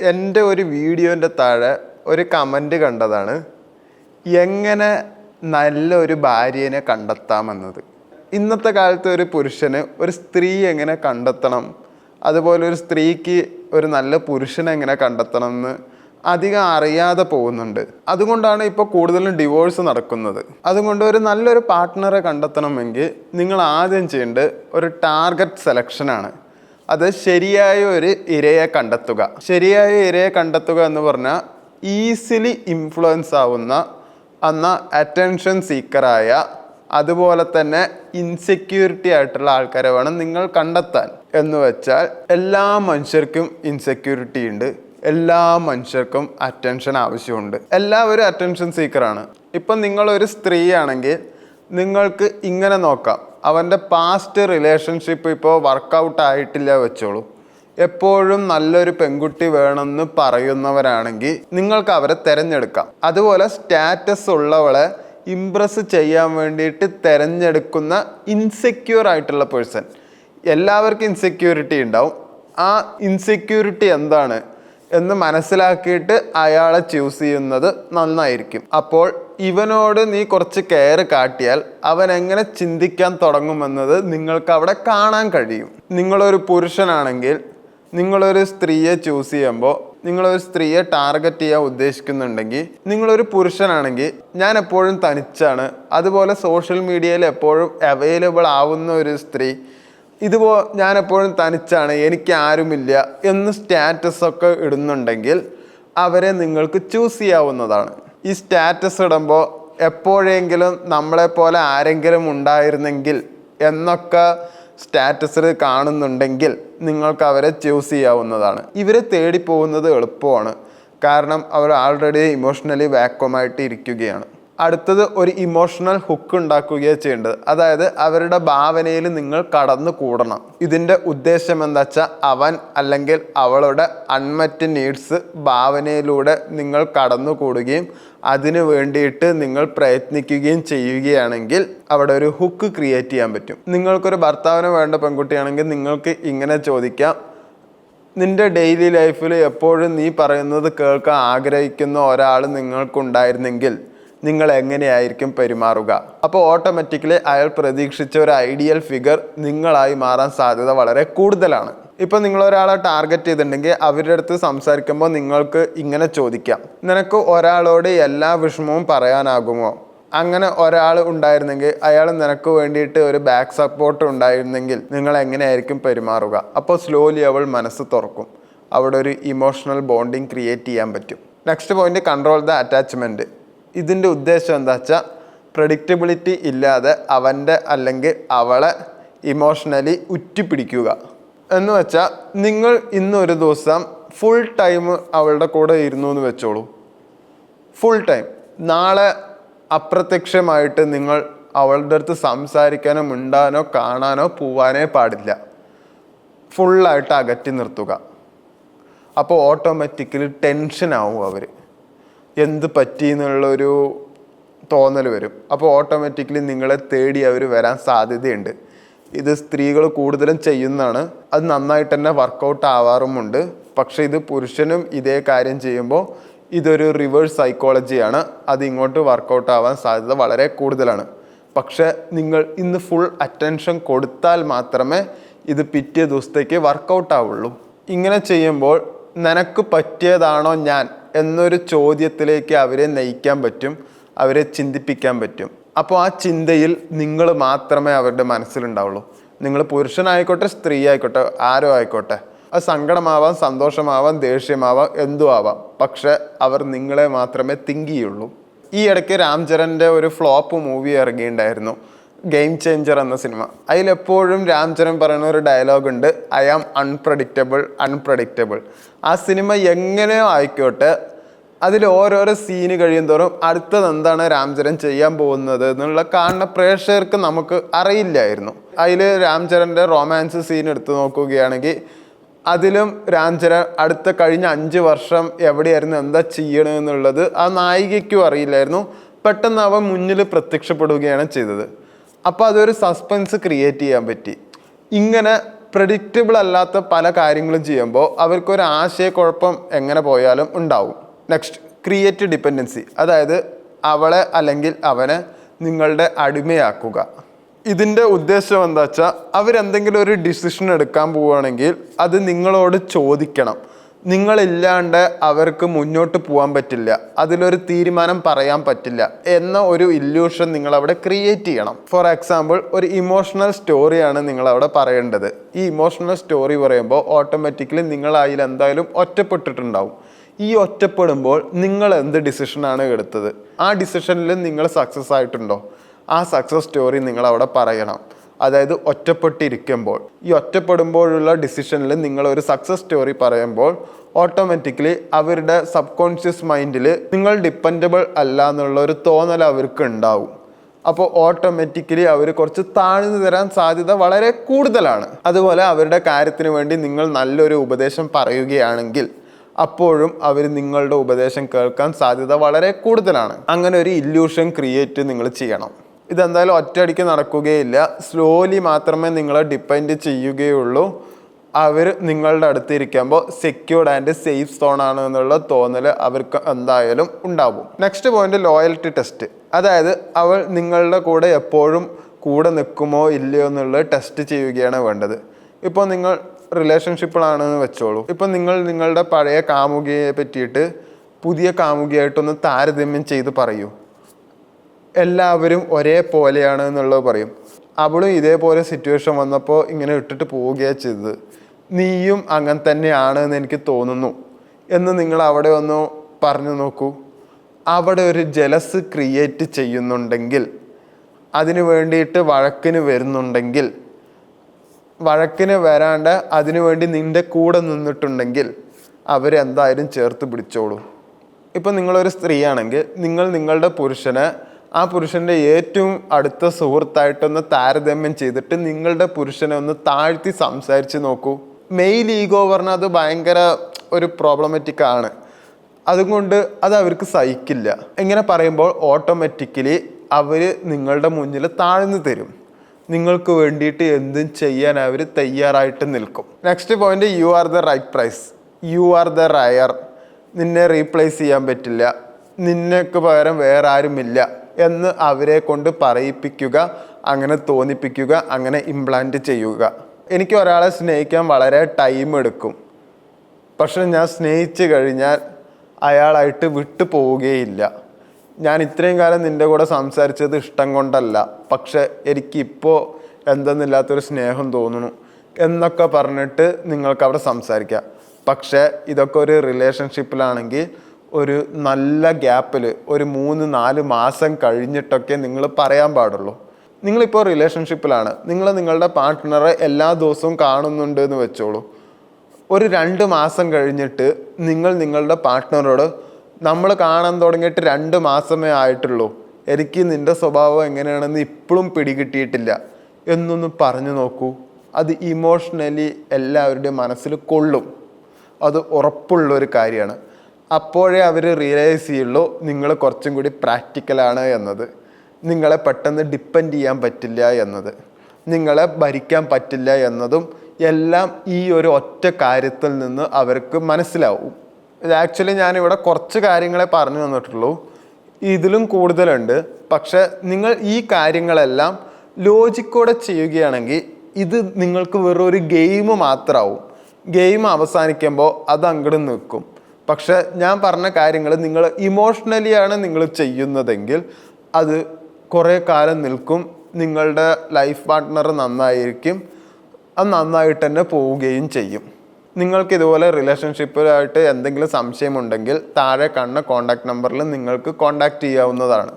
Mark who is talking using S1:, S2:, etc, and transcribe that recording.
S1: എന്റെ ഒരു വീഡിയോന്റെ താഴെ ഒരു കമന്റ് കണ്ടതാണ്. എങ്ങനെ നല്ലൊരു ഭാര്യനെ കണ്ടെത്താമെന്നത്. ഇന്നത്തെ കാലത്ത് ഒരു പുരുഷന് ഒരു സ്ത്രീ എങ്ങനെ കണ്ടെത്തണം അതുപോലെ ഒരു സ്ത്രീക്ക് ഒരു നല്ല പുരുഷനെ എങ്ങനെ കണ്ടെത്തണം എന്ന് അധികം അറിയാതെ പോകുന്നുണ്ട്. അതുകൊണ്ടാണ് ഇപ്പോൾ കൂടുതലും ഡിവോഴ്സ് നടക്കുന്നത്. അതുകൊണ്ട് ഒരു നല്ലൊരു പാർട്ട്ണറെ കണ്ടെത്തണമെങ്കിൽ നിങ്ങൾ ആദ്യം ചെയ്യേണ്ടത് ഒരു ടാർഗറ്റ് സെലക്ഷനാണ്. അത് ശരിയായ ഒരു ഇരയെ കണ്ടെത്തുക. ശരിയായ ഇരയെ കണ്ടെത്തുക എന്ന് പറഞ്ഞാൽ ഈസിലി ഇൻഫ്ലുവൻസ് ആവുന്ന അന്ന അറ്റൻഷൻ സീക്കറായ അതുപോലെ തന്നെ ഇൻസെക്യൂരിറ്റി ആയിട്ടുള്ള ആൾക്കാരെ വേണം നിങ്ങൾ കണ്ടെത്താൻ. എന്ന് വെച്ചാൽ എല്ലാ മനുഷ്യർക്കും ഇൻസെക്യൂരിറ്റി ഉണ്ട്. എല്ലാ മനുഷ്യർക്കും അറ്റൻഷൻ ആവശ്യമുണ്ട്. എല്ലാവരും അറ്റൻഷൻ സീക്കറാണ് ഇപ്പം നിങ്ങളൊരു സ്ത്രീയാണെങ്കിൽ നിങ്ങൾക്ക് ഇങ്ങനെ നോക്കാം. അവന്റെ പാസ്റ്റ് റിലേഷൻഷിപ്പ് ഇപ്പോൾ വർക്കൗട്ട് ആയിട്ടില്ല വെച്ചോളൂ. എപ്പോഴും നല്ലൊരു പെൺകുട്ടി വേണമെന്ന് പറയുന്നവരാണെങ്കിൽ നിങ്ങൾക്ക് അവരെ തിരഞ്ഞെടുക്കാം. അതുപോലെ സ്റ്റാറ്റസ് ഉള്ളവളെ ഇംപ്രസ് ചെയ്യാൻ വേണ്ടിയിട്ട് തിരഞ്ഞെടുക്കുന്ന ഇൻസെക്യൂർ ആയിട്ടുള്ള പേഴ്സൺ എല്ലാവർക്കും ഇൻസെക്യൂരിറ്റി ഉണ്ടാവും. ആ ഇൻസെക്യൂരിറ്റി എന്താണ്? എന്ന് മനസ്സിലാക്കിയിട്ട് അയാളെ ചൂസ് ചെയ്യുന്നത് നന്നായിരിക്കും. അപ്പോൾ ഇവനോട് നീ കുറച്ച് കെയർ കാട്ടിയാൽ അവൻ എങ്ങനെ ചിന്തിക്കാൻ തുടങ്ങുമെന്നത് നിങ്ങൾക്ക് അവിടെ കാണാൻ കഴിയും. നിങ്ങളൊരു പുരുഷനാണെങ്കിൽ നിങ്ങളൊരു സ്ത്രീയെ ചൂസ് ചെയ്യുമ്പോൾ നിങ്ങളൊരു സ്ത്രീയെ ടാർഗറ്റ് ചെയ്യാൻ ഉദ്ദേശിക്കുന്നുണ്ടെങ്കിൽ നിങ്ങളൊരു പുരുഷനാണെങ്കിൽ ഞാൻ എപ്പോഴും തനിച്ചാണ്. അതുപോലെ സോഷ്യൽ മീഡിയയിൽ എപ്പോഴും അവൈലബിൾ ആവുന്ന ഒരു സ്ത്രീ ഇതുപോ ഞാനെപ്പോഴും തനിച്ചാണ് എനിക്ക് ആരുമില്ല എന്ന് സ്റ്റാറ്റസ് ഒക്കെ ഇടുന്നുണ്ടെങ്കിൽ അവരെ നിങ്ങൾക്ക് ചൂസ് ചെയ്യാവുന്നതാണ്. ഈ സ്റ്റാറ്റസ് ഇടുമ്പോൾ എപ്പോഴെങ്കിലും നമ്മളെപ്പോലെ ആരെങ്കിലും ഉണ്ടായിരുന്നെങ്കിൽ എന്നൊക്കെ സ്റ്റാറ്റസിൽ കാണുന്നുണ്ടെങ്കിൽ നിങ്ങൾക്ക് അവരെ ചൂസ് ചെയ്യാവുന്നതാണ്. ഇവരെ തേടി പോകുന്നത് എളുപ്പമാണ്. കാരണം അവർ ആൾറെഡി ഇമോഷണലി വാക്വമായിട്ട് ഇരിക്കുകയാണ്. അടുത്തത് ഒരു ഇമോഷണൽ ഹുക്ക് ഉണ്ടാക്കുകയാണ് ചെയ്യേണ്ടത്. അതായത് അവരുടെ ഭാവനയിൽ നിങ്ങൾ കടന്നു കൂടണം. ഇതിന്റെ ഉദ്ദേശം എന്താ വെച്ചാൽ അവൻ അല്ലെങ്കിൽ അവളുടെ അൺമറ്റ് നീഡ്സ് ഭാവനയിലൂടെ നിങ്ങൾ കടന്നു കൂടുകയും അതിന് വേണ്ടിയിട്ട് നിങ്ങൾ പ്രയത്നിക്കുകയും ചെയ്യുകയാണെങ്കിൽ അവിടെ ഒരു ഹുക്ക് ക്രിയേറ്റ് ചെയ്യാൻ പറ്റും. നിങ്ങൾക്കൊരു ഭർത്താവിന് വേണ്ട പെൺകുട്ടിയാണെങ്കിൽ നിങ്ങൾക്ക് ഇങ്ങനെ ചോദിക്കാം. നിന്റെ ഡെയിലി ലൈഫിൽ എപ്പോഴും നീ പറയുന്നത് കേൾക്കാൻ ആഗ്രഹിക്കുന്ന ഒരാൾ നിങ്ങൾക്കുണ്ടായിരുന്നെങ്കിൽ നിങ്ങൾ എങ്ങനെയായിരിക്കും പെരുമാറുക? അപ്പോൾ ഓട്ടോമാറ്റിക്കലി അയാൾ പ്രതീക്ഷിച്ച ഒരു ഐഡിയൽ ഫിഗർ നിങ്ങളായി മാറാൻ സാധ്യത വളരെ കൂടുതലാണ്. ഇപ്പം നിങ്ങൾ ഒരാളെ ടാർഗറ്റ് ചെയ്തിട്ടുണ്ടെങ്കിൽ അവരുടെ അടുത്ത് സംസാരിക്കുമ്പോൾ നിങ്ങൾക്ക് ഇങ്ങനെ ചോദിക്കാം. നിനക്ക് ഒരാളോട് എല്ലാ വിഷമവും പറയാനാകുമോ? അങ്ങനെ ഒരാൾ ഉണ്ടായിരുന്നെങ്കിൽ അയാൾ നിനക്ക് വേണ്ടിയിട്ട് ഒരു ബാക്ക് സപ്പോർട്ട് ഉണ്ടായിരുന്നെങ്കിൽ നിങ്ങൾ എങ്ങനെയായിരിക്കും പെരുമാറുക? അപ്പോൾ സ്ലോലി അവൾ മനസ്സ് തുറക്കും. അവിടെ ഒരു ഇമോഷണൽ ബോണ്ടിങ് ക്രിയേറ്റ് ചെയ്യാൻ പറ്റും. Next point control the attachment ഇതിന്റെ ഉദ്ദേശം എന്താ വെച്ചാൽ പ്രഡിക്റ്റബിലിറ്റി ഇല്ലാതെ അവന്റെ അല്ലെങ്കിൽ അവളെ ഇമോഷണലി ഉറ്റിപ്പിടിക്കുക. എന്ന് വെച്ചാൽ നിങ്ങൾ ഇന്നൊരു ദിവസം ഫുൾ ടൈം അവളുടെ കൂടെ ഇരുന്നു എന്ന് വെച്ചോളൂ. ഫുൾ ടൈം നാളെ അപ്രത്യക്ഷമായിട്ട് നിങ്ങൾ അവളുടെ അടുത്ത് സംസാരിക്കാനോ മിണ്ടാനോ കാണാനോ പോവാനേ പാടില്ല. ഫുള്ളായിട്ട് അകറ്റി നിർത്തുക. അപ്പോൾ ഓട്ടോമാറ്റിക്കലി ടെൻഷനാവും അവർ എന്ത് പറ്റി എന്നുള്ളൊരു തോന്നൽ വരും. അപ്പോൾ ഓട്ടോമാറ്റിക്കലി നിങ്ങളെ തേടി അവർ വരാൻ സാധ്യതയുണ്ട്. ഇത് സ്ത്രീകൾ കൂടുതലും ചെയ്യുന്നതാണ്. അത് നന്നായിട്ട് തന്നെ വർക്കൗട്ട് ആവാറുമുണ്ട്. പക്ഷേ ഇത് പുരുഷനും ഇതേ കാര്യം ചെയ്യുമ്പോൾ ഇതൊരു റിവേഴ്സ് സൈക്കോളജിയാണ് അത് ഇങ്ങോട്ട് വർക്കൗട്ട് ആവാൻ സാധ്യത വളരെ കൂടുതലാണ്. പക്ഷേ നിങ്ങൾ ഇന്ന് ഫുൾ അറ്റൻഷൻ കൊടുത്താൽ മാത്രമേ ഇത് പിറ്റേ ദിവസത്തേക്ക് വർക്കൗട്ട് ആവുള്ളൂ. ഇങ്ങനെ ചെയ്യുമ്പോൾ നിനക്ക് പറ്റിയതാണോ ഞാൻ എന്നൊരു ചോദ്യത്തിലേക്ക് അവരെ നയിക്കാൻ പറ്റും അവരെ ചിന്തിപ്പിക്കാൻ പറ്റും. അപ്പോൾ ആ ചിന്തയിൽ നിങ്ങൾ മാത്രമേ അവരുടെ മനസ്സിലുണ്ടാവുള്ളൂ. നിങ്ങൾ പുരുഷനായിക്കോട്ടെ സ്ത്രീ ആയിക്കോട്ടെ ആരോ ആയിക്കോട്ടെ അത് സങ്കടമാവാം സന്തോഷമാവാം ദേഷ്യമാവാം എന്തു ആവാം. പക്ഷെ അവർ നിങ്ങളെ മാത്രമേ തിങ്ക് ചെയ്യുള്ളൂ. ഈ ഇടയ്ക്ക് രാംചരന്റെ ഒരു ഫ്ലോപ്പ് മൂവി ഇറങ്ങിയിട്ടുണ്ടായിരുന്നു. ഗെയിം ചേഞ്ചർ എന്ന സിനിമ അതിലെപ്പോഴും രാംചരൻ പറയുന്ന ഒരു ഡയലോഗ് ഉണ്ട്. ഐ ആം അൺപ്രഡിക്റ്റബിൾ അൺപ്രഡിക്റ്റബിൾ ആ സിനിമ എങ്ങനെയോ ആയിക്കോട്ടെ അതിൽ ഓരോരോ സീന് കഴിയുന്തോറും അടുത്തത് എന്താണ് രാംചരൻ ചെയ്യാൻ പോകുന്നത് എന്നുള്ള കാണുന്ന പ്രേക്ഷകർക്ക് നമുക്ക് അറിയില്ലായിരുന്നു. അതിൽ രാംചരന്റെ റൊമാൻസ് സീൻ എടുത്തു നോക്കുകയാണെങ്കിൽ അതിലും രാംചരൻ അടുത്ത കഴിഞ്ഞ അഞ്ച് വർഷം എവിടെയായിരുന്നു എന്താ ചെയ്യണമെന്നുള്ളത് ആ നായികയ്ക്കും അറിയില്ലായിരുന്നു. പെട്ടെന്ന് അവൻ മുന്നിൽ പ്രത്യക്ഷപ്പെടുകയാണ് ചെയ്തത്. അപ്പോൾ അതൊരു സസ്പെൻസ് ക്രിയേറ്റ് ചെയ്യാൻ പറ്റി. ഇങ്ങനെ പ്രഡിക്റ്റബിൾ അല്ലാത്ത പല കാര്യങ്ങളും ചെയ്യുമ്പോൾ അവർക്കൊരു ആശയക്കുഴപ്പം എങ്ങനെ പോയാലും ഉണ്ടാവും. നെക്സ്റ്റ് ക്രിയേറ്റ് ഡിപ്പെൻഡൻസി അതായത് അവളെ അല്ലെങ്കിൽ അവനെ നിങ്ങളുടെ അടിമയാക്കുക. ഇതിന്റെ ഉദ്ദേശം എന്താ വെച്ചാൽ അവരെന്തെങ്കിലും ഒരു ഡിസിഷൻ എടുക്കാൻ പോവുകയാണെങ്കിൽ അത് നിങ്ങളോട് ചോദിക്കണം. നിങ്ങളില്ലാണ്ട് അവർക്ക് മുന്നോട്ട് പോകാൻ പറ്റില്ല. അതിലൊരു തീരുമാനം പറയാൻ പറ്റില്ല. എന്ന ഒരു ഇല്യൂഷൻ നിങ്ങൾ അവിടെ ക്രിയേറ്റ് ചെയ്യണം. ഫോർ എക്സാമ്പിൾ ഒരു ഇമോഷണൽ സ്റ്റോറിയാണ് നിങ്ങൾ അവിടെ പറയേണ്ടത്. ഈ ഇമോഷണൽ സ്റ്റോറി പറയുമ്പോൾ ഓട്ടോമാറ്റിക്കലി നിങ്ങൾ അതിൽ എന്തായാലും ഒറ്റപ്പെട്ടിട്ടുണ്ടാവും. ഈ ഒറ്റപ്പെടുമ്പോൾ നിങ്ങൾ എന്ത് ഡിസിഷനാണ് എടുത്തത്? ആ ഡിസിഷനിൽ നിങ്ങൾ സക്സസ് ആയിട്ടുണ്ടോ? ആ സക്സസ് സ്റ്റോറി നിങ്ങൾ അവിടെ പറയണം. അതായത് ഒറ്റപ്പെട്ടിരിക്കുമ്പോൾ. ഈ ഒറ്റപ്പെടുമ്പോഴുള്ള ഡിസിഷനിൽ നിങ്ങൾ ഒരു സക്സസ് സ്റ്റോറി പറയുമ്പോൾ ഓട്ടോമാറ്റിക്കലി അവരുടെ സബ് കോൺഷ്യസ് മൈൻഡിൽ നിങ്ങൾ ഡിപ്പെൻഡബിൾ അല്ല എന്നുള്ള ഒരു തോന്നൽ അവർക്ക് ഉണ്ടാവും അപ്പോൾ ഓട്ടോമാറ്റിക്കലി അവർ കുറച്ച് താഴ്ന്നു തരാൻ സാധ്യത വളരെ കൂടുതലാണ്. അതുപോലെ അവരുടെ കാര്യത്തിന് വേണ്ടി നിങ്ങൾ നല്ലൊരു ഉപദേശം പറയുകയാണെങ്കിൽ അപ്പോഴും അവർ നിങ്ങളുടെ ഉപദേശം കേൾക്കാൻ സാധ്യത വളരെ കൂടുതലാണ്. അങ്ങനെ ഒരു ഇല്യൂഷൻ ക്രിയേറ്റ് നിങ്ങൾ ചെയ്യണം. ഇതെന്തായാലും ഒറ്റയടിക്ക് നടക്കുകയില്ല. സ്ലോലി മാത്രമേ നിങ്ങളെ ഡിപ്പെൻഡ് ചെയ്യുകയുള്ളൂ. അവർ നിങ്ങളുടെ അടുത്ത് ഇരിക്കുമ്പോൾ സെക്യൂർഡ് ആൻഡ് സേഫ് സോൺ ആണ് എന്നുള്ള തോന്നൽ അവർക്ക് എന്തായാലും ഉണ്ടാവും. നെക്സ്റ്റ് പോയിന്റ് ലോയൽറ്റി ടെസ്റ്റ് അതായത് അവൾ നിങ്ങളുടെ കൂടെ എപ്പോഴും കൂടെ നിൽക്കുമോ ഇല്ലയോ എന്നുള്ളത് ടെസ്റ്റ് ചെയ്യുകയാണ് വേണ്ടത്. ഇപ്പോൾ നിങ്ങൾ റിലേഷൻഷിപ്പിലാണെന്ന് വെച്ചോളൂ. ഇപ്പോൾ നിങ്ങൾ നിങ്ങളുടെ പഴയ കാമുകിയെ പറ്റിയിട്ട് പുതിയ കാമുകിയായിട്ടൊന്ന് താരതമ്യം ചെയ്ത് പറയൂ. എല്ലാവരും ഒരേപോലെയാണ് എന്നുള്ളത് പറയും. അവളും ഇതേപോലെ സിറ്റുവേഷൻ വന്നപ്പോൾ ഇങ്ങനെ ഇട്ടിട്ട് പോവുകയാണ് ചെയ്തത്. നീയും അങ്ങനെ തന്നെയാണ് എന്ന് എനിക്ക് തോന്നുന്നു. എന്ന് നിങ്ങൾ അവിടെ ഒന്ന് പറഞ്ഞു നോക്കൂ. അവിടെ ഒരു ജലസ് ക്രിയേറ്റ് ചെയ്യുന്നുണ്ടെങ്കിൽ അതിന് വേണ്ടിയിട്ട് വഴക്കിന് വരുന്നുണ്ടെങ്കിൽ വഴക്കിന് വരാണ്ട് അതിനു വേണ്ടി നിന്റെ കൂടെ നിന്നിട്ടുണ്ടെങ്കിൽ അവരെന്തായാലും ചേർത്ത് പിടിച്ചോളൂ. ഇപ്പം നിങ്ങളൊരു സ്ത്രീയാണെങ്കിൽ നിങ്ങൾ നിങ്ങളുടെ പുരുഷനെ ആ പുരുഷന്റെ ഏറ്റവും അടുത്ത സുഹൃത്തായിട്ടൊന്ന് താരതമ്യം ചെയ്തിട്ട് നിങ്ങളുടെ പുരുഷനെ ഒന്ന് താഴ്ത്തി സംസാരിച്ച് നോക്കൂ. മെയിൽ ഈഗോ പറഞ്ഞാൽ അത് ഭയങ്കര ഒരു പ്രോബ്ലമാറ്റിക് ആണ്. അതുകൊണ്ട് അത് അവർക്ക് സഹിക്കില്ല. ഇങ്ങനെ പറയുമ്പോൾ ഓട്ടോമാറ്റിക്കലി അവർ നിങ്ങളുടെ മുന്നിൽ താഴ്ന്നു തരും. നിങ്ങൾക്ക് വേണ്ടിയിട്ട് എന്തും ചെയ്യാൻ അവർ തയ്യാറായിട്ട് നിൽക്കും. Next point you are the right price you are the rare നിന്നെ റീപ്ലേസ് ചെയ്യാൻ പറ്റില്ല. നിന്നക്ക് പകരം വേറെ ആരുമില്ല. എന്ന് അവരെ കൊണ്ട് പറയിപ്പിക്കുക അങ്ങനെ തോന്നിപ്പിക്കുക അങ്ങനെ ഇംപ്ലാന്റ് ചെയ്യുക. എനിക്ക് ഒരാളെ സ്നേഹിക്കാൻ വളരെ ടൈം എടുക്കും. പക്ഷെ ഞാൻ സ്നേഹിച്ചു കഴിഞ്ഞാൽ അയാളായിട്ട് വിട്ടു പോവുകയില്ല. ഞാൻ ഇത്രയും കാലം നിന്റെ കൂടെ സംസാരിച്ചത് ഇഷ്ടം കൊണ്ടല്ല. പക്ഷെ എനിക്കിപ്പോൾ എന്തെന്നില്ലാത്തൊരു സ്നേഹം തോന്നുന്നു എന്നൊക്കെ പറഞ്ഞിട്ട് നിങ്ങൾക്ക് അവിടെ സംസാരിക്കാം. പക്ഷേ ഇതൊക്കെ ഒരു റിലേഷൻഷിപ്പിലാണെങ്കിൽ ഒരു നല്ല ഗ്യാപ്പിൽ ഒരു മൂന്ന് നാല് മാസം കഴിഞ്ഞിട്ടൊക്കെ നിങ്ങൾ പറയാൻ പാടുള്ളൂ. നിങ്ങളിപ്പോൾ റിലേഷൻഷിപ്പിലാണ് നിങ്ങൾ നിങ്ങളുടെ പാർട്ട്ണറെ എല്ലാ ദിവസവും കാണുന്നുണ്ട് എന്ന് വെച്ചോളൂ. ഒരു രണ്ട് മാസം കഴിഞ്ഞിട്ട് നിങ്ങൾ നിങ്ങളുടെ പാർട്ട്ണറോട് നമ്മൾ കാണാൻ തുടങ്ങിയിട്ട് രണ്ട് മാസമേ ആയിട്ടുള്ളൂ. എനിക്ക് നിന്റെ സ്വഭാവം എങ്ങനെയാണെന്ന് ഇപ്പോഴും പിടികിട്ടിയിട്ടില്ല. എന്നൊന്ന് പറഞ്ഞു നോക്കൂ. അത് ഇമോഷണലി എല്ലാവരുടെയും മനസ്സിൽ കൊള്ളും. അത് ഉറപ്പുള്ള ഒരു കാര്യമാണ്. അപ്പോഴേ അവർ റിയലൈസ് ചെയ്യുള്ളൂ നിങ്ങൾ കുറച്ചും കൂടി പ്രാക്ടിക്കലാണ് എന്നത്. നിങ്ങളെ പെട്ടെന്ന് ഡിപ്പെൻഡ് ചെയ്യാൻ പറ്റില്ല എന്നത്. നിങ്ങളെ ഭരിക്കാൻ പറ്റില്ല എന്നതും എല്ലാം ഈ ഒരു ഒറ്റ കാര്യത്തിൽ നിന്ന് അവർക്ക് മനസ്സിലാവും. ഇത് ആക്ച്വലി ഞാനിവിടെ കുറച്ച് കാര്യങ്ങളെ പറഞ്ഞു തന്നിട്ടുള്ളൂ. ഇതിലും കൂടുതലുണ്ട്. പക്ഷേ നിങ്ങൾ ഈ കാര്യങ്ങളെല്ലാം ലോജിക്കോടെ ചെയ്യുകയാണെങ്കിൽ ഇത് നിങ്ങൾക്ക് വെറൊരു ഗെയിം മാത്രമാവും ഗെയിം അവസാനിക്കുമ്പോൾ അത് അങ്ങോട്ട് നിൽക്കും പക്ഷെ ഞാൻ പറഞ്ഞ കാര്യങ്ങൾ നിങ്ങൾ ഇമോഷണലിയാണ് നിങ്ങൾ ചെയ്യുന്നതെങ്കിൽ അത് കുറേ കാലം നിൽക്കും നിങ്ങളുടെ ലൈഫ് പാർട്ട്ണർ നന്നായിരിക്കും അത് നന്നായിട്ട് തന്നെ പോവുകയും ചെയ്യും. നിങ്ങൾക്ക് ഇതുപോലെ റിലേഷൻഷിപ്പിലായിട്ട് എന്തെങ്കിലും സംശയമുണ്ടെങ്കിൽ താഴെ കണ്ണ കോൺടാക്ട് നമ്പറിൽ നിങ്ങൾക്ക് കോൺടാക്ട് ചെയ്യാവുന്നതാണ്.